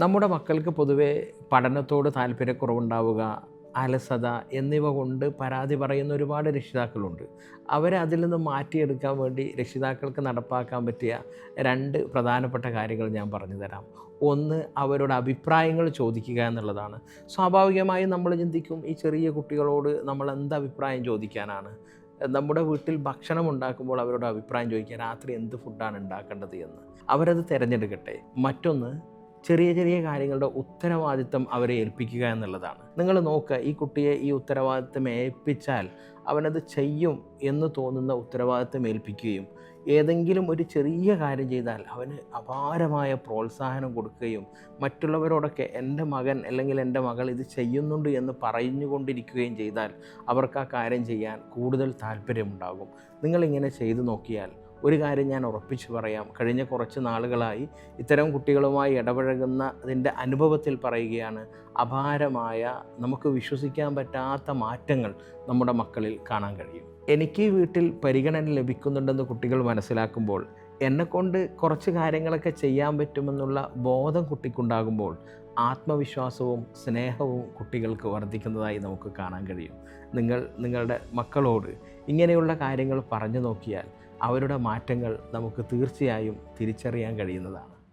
നമ്മുടെ മക്കൾക്ക് പൊതുവെ പഠനത്തോട് താല്പര്യക്കുറവുണ്ടാവുക അലസത എന്നിവ കൊണ്ട് പരാതി പറയുന്ന ഒരുപാട് രക്ഷിതാക്കളുണ്ട്. അവരെ അതിൽ നിന്ന് മാറ്റിയെടുക്കാൻ വേണ്ടി രക്ഷിതാക്കൾക്ക് നടപ്പാക്കാൻ പറ്റിയ രണ്ട് പ്രധാനപ്പെട്ട കാര്യങ്ങൾ ഞാൻ പറഞ്ഞു തരാം. ഒന്ന് അവരുടെ അഭിപ്രായങ്ങൾ ചോദിക്കുക എന്നുള്ളതാണ്. സ്വാഭാവികമായും നമ്മൾ ചിന്തിക്കും ഈ ചെറിയ കുട്ടികളോട് നമ്മൾ എന്ത് അഭിപ്രായം ചോദിക്കാനാണ്? നമ്മുടെ വീട്ടിൽ ഭക്ഷണം ഉണ്ടാക്കുമ്പോൾ അവരോട് അഭിപ്രായം ചോദിക്കുക രാത്രി എന്ത് ഫുഡാണ് ഉണ്ടാക്കേണ്ടത് എന്ന്. അവരത് തിരഞ്ഞെടുക്കട്ടെ. മറ്റൊന്ന് ചെറിയ ചെറിയ കാര്യങ്ങളുടെ ഉത്തരവാദിത്തം അവരെ ഏൽപ്പിക്കുക എന്നുള്ളതാണ്. നിങ്ങൾ നോക്കുക ഈ കുട്ടിയെ ഈ ഉത്തരവാദിത്തം ഏൽപ്പിച്ചാൽ അവനത് ചെയ്യും എന്ന് തോന്നുന്ന ഉത്തരവാദിത്തം ഏൽപ്പിക്കുകയും ഏതെങ്കിലും ഒരു ചെറിയ കാര്യം ചെയ്താൽ അവന് അപാരമായ പ്രോത്സാഹനം കൊടുക്കുകയും മറ്റുള്ളവരോടൊക്കെ എന്റെ മകൻ അല്ലെങ്കിൽ എന്റെ മകൾ ഇത് ചെയ്യുന്നുണ്ട് എന്ന് പറഞ്ഞുകൊണ്ടിരിക്കുകയും ചെയ്താൽ അവർക്ക് ആ കാര്യം ചെയ്യാൻ കൂടുതൽ താല്പര്യമുണ്ടാകും. നിങ്ങളിങ്ങനെ ചെയ്തു നോക്കിയാൽ ഒരു കാര്യം ഞാൻ ഉറപ്പിച്ചു പറയാം. കഴിഞ്ഞ കുറച്ച് നാളുകളായി ഇത്തരം കുട്ടികളുമായി ഇടപഴകുന്ന അതിന്റെ അനുഭവത്തിൽ പറയുകയാണ് അപാരമായ നമുക്ക് വിശ്വസിക്കാൻ പറ്റാത്ത മാറ്റങ്ങൾ നമ്മുടെ മക്കളിൽ കാണാൻ കഴിയും. എനിക്ക് വീട്ടിൽ പരിഗണന ലഭിക്കുന്നുണ്ടെന്ന് കുട്ടികൾ മനസ്സിലാക്കുമ്പോൾ എന്നെക്കൊണ്ട് കുറച്ച് കാര്യങ്ങളൊക്കെ ചെയ്യാൻ പറ്റുമെന്നുള്ള ബോധം കുട്ടിക്കുണ്ടാകുമ്പോൾ ആത്മവിശ്വാസവും സ്നേഹവും കുട്ടികൾക്ക് വർദ്ധിക്കുന്നതായി നമുക്ക് കാണാൻ കഴിയും. നിങ്ങൾ നിങ്ങളുടെ മക്കളോട് ഇങ്ങനെയുള്ള കാര്യങ്ങൾ പറഞ്ഞു നോക്കിയാൽ അവരുടെ മാറ്റങ്ങൾ നമുക്ക് തീർച്ചയായും തിരിച്ചറിയാൻ കഴിയുന്നതാണ്.